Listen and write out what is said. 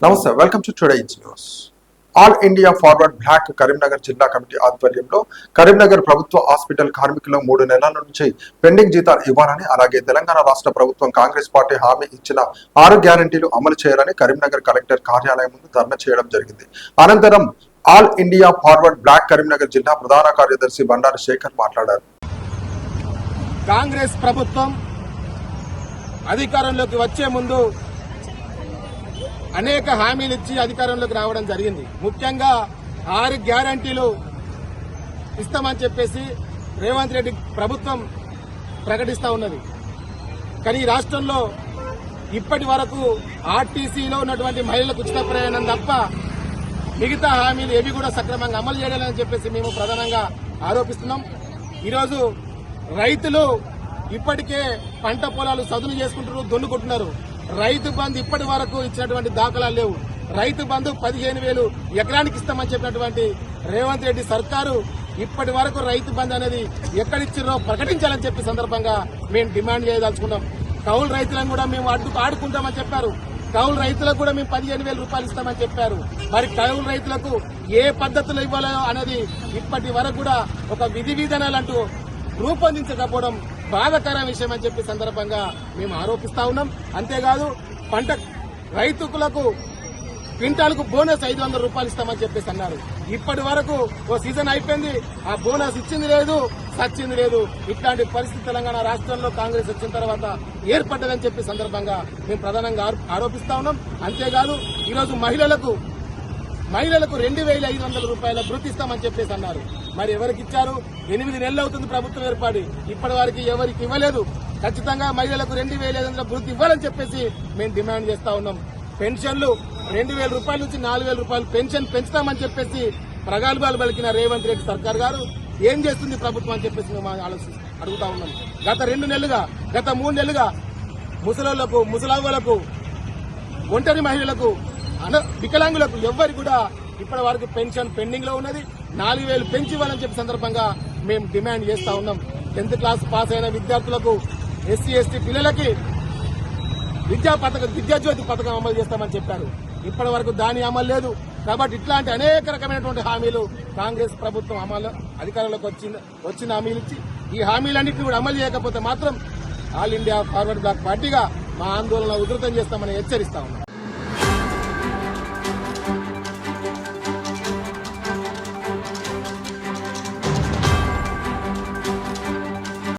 నమస్తే welcome to today news All India Forward Bloc Karimnagar జిల్లా committee ఆధ్వర్యంలో కరీంనగర్ ప్రభుత్వ హాస్పిటల్ కార్మికులు మూడు నెలల నుంచి పెండింగ్ జీతాలు ఇవ్వాలని అలాగే తెలంగాణ రాష్ట్ర ప్రభుత్వం కాంగ్రెస్ పార్టీ హామీ ఇచ్చిన ఆరు గ్యారంటీలు అమలు చేయాలని కరీంనగర్ కలెక్టర్ కార్యాలయం ముందు ధర్నా చేయడం జరిగింది. అనంతరం All India Forward Bloc Karimnagar జిల్లా ప్రధాన కార్యదర్శి బండారు శేఖర్ మాట్లాడారు. కాంగ్రెస్ ప్రభుత్వం అధికారంలోకి వచ్చే ముందు అనేక హామీలు ఇచ్చి అధికారంలోకి రావడం జరిగింది. ముఖ్యంగా ఆరు గ్యారంటీలు ఇస్తామని చెప్పేసి రేవంత్ రెడ్డి ప్రభుత్వం ప్రకటిస్తా ఉన్నది. కానీ ఈ రాష్ట్రంలో ఇప్పటి వరకు ఆర్టీసీలో ఉన్నటువంటి మహిళలకు ఉచిత ప్రయాణం తప్ప మిగతా హామీలు ఏవి కూడా సక్రమంగా అమలు చేయలేదని చెప్పేసి మేము ప్రధానంగా ఆరోపిస్తున్నాం. ఈరోజు రైతులు ఇప్పటికే పంట పొలాలు సదును చేసుకుంటున్నారు దున్నుకుంటున్నారు రైతు బంధు ఇప్పటి వరకు ఇచ్చినటువంటి దాఖలాలు లేవు. రైతు బంధు పదిహేను వేలు ఎకరానికి ఇస్తామని చెప్పినటువంటి రేవంత్ రెడ్డి సర్కారు ఇప్పటి వరకు రైతు బంధు అనేది ఎక్కడిచ్చిరో ప్రకటించాలని చెప్పి సందర్భంగా మేము డిమాండ్ చేయదలుచుకున్నాం. కౌలు రైతులను కూడా మేము అడ్డు ఆడుకుంటామని చెప్పారు. కౌలు రైతులకు కూడా మేము పదిహేను వేల రూపాయలు ఇస్తామని చెప్పారు. మరి కౌలు రైతులకు ఏ పద్ధతులు ఇవ్వాలో అనేది ఇప్పటి వరకు కూడా ఒక విధి విధానాలు అంటూ రూపొందించకపోవడం బాధకర విషయం అని చెప్పి సందర్భంగా మేము ఆరోపిస్తా ఉన్నాం. అంతేకాదు పంట రైతులకు క్వింటాల్కు బోనస్ ఐదు వందల రూపాయలు ఇస్తామని చెప్పేసి అన్నారు. ఇప్పటి వరకు ఓ సీజన్ అయిపోయింది. ఆ బోనస్ ఇచ్చింది లేదు సచ్చింది లేదు. ఇట్లాంటి పరిస్థితి తెలంగాణ రాష్ట్రంలో కాంగ్రెస్ వచ్చిన తర్వాత ఏర్పడ్డదని చెప్పి సందర్భంగా మేము ప్రధానంగా ఆరోపిస్తా ఉన్నాం. అంతేకాదు ఈరోజు మహిళలకు మహిళలకు రెండు వేల ఐదు వందల రూపాయల భృతి చెప్పేసి అన్నారు. మరి ఎవరికి ఇచ్చారు? ఎనిమిది నెలలు అవుతుంది ప్రభుత్వం ఏర్పాటు ఇప్పటి వరకు ఎవరికి ఇవ్వలేదు. ఖచ్చితంగా మహిళలకు రెండు వేల ఐదు వందల వృత్తి ఇవ్వాలని చెప్పేసి మేము డిమాండ్ చేస్తా ఉన్నాం. పెన్షన్లు రెండు వేల రూపాయల నుంచి నాలుగు వేల రూపాయలు పెన్షన్ పెంచుతామని చెప్పేసి ప్రగాల్భాలు పలికిన రేవంత్ రెడ్డి సర్కార్ గారు ఏం చేస్తుంది ప్రభుత్వం అని చెప్పేసి మేము ఆలోచి అడుగుతా ఉన్నాం. గత రెండు నెలలుగా గత మూడు నెలలుగా ముసలోళ్ళకు ముసలవ్వలకు ఒంటరి మహిళలకు అన వికలాంగులకు ఎవ్వరికి కూడా ఇప్పటి వరకు పెన్షన్ పెండింగ్లో ఉన్నది. నాలుగు వేలు పెంచి ఇవ్వాలని చెప్పి సందర్భంగా మేము డిమాండ్ చేస్తా ఉన్నాం. టెన్త్ క్లాస్ పాస్ అయిన విద్యార్థులకు ఎస్సీ ఎస్టీ పిల్లలకి విద్యా పథకం విద్యాజ్యోతి పథకం అమలు చేస్తామని చెప్పారు. ఇప్పటి వరకు దాని అమలు లేదు. కాబట్టి ఇట్లాంటి అనేక రకమైనటువంటి హామీలు కాంగ్రెస్ ప్రభుత్వం అమలు అధికారంలోకి వచ్చిన వచ్చిన హామీలు ఇచ్చి ఈ హామీలన్నింటినీ కూడా అమలు చేయకపోతే మాత్రం ఆల్ ఇండియా ఫార్వర్డ్ బ్లాక్ పార్టీగా మా ఆందోళన ఉధృతం చేస్తామని హెచ్చరిస్తా ఉన్నాం.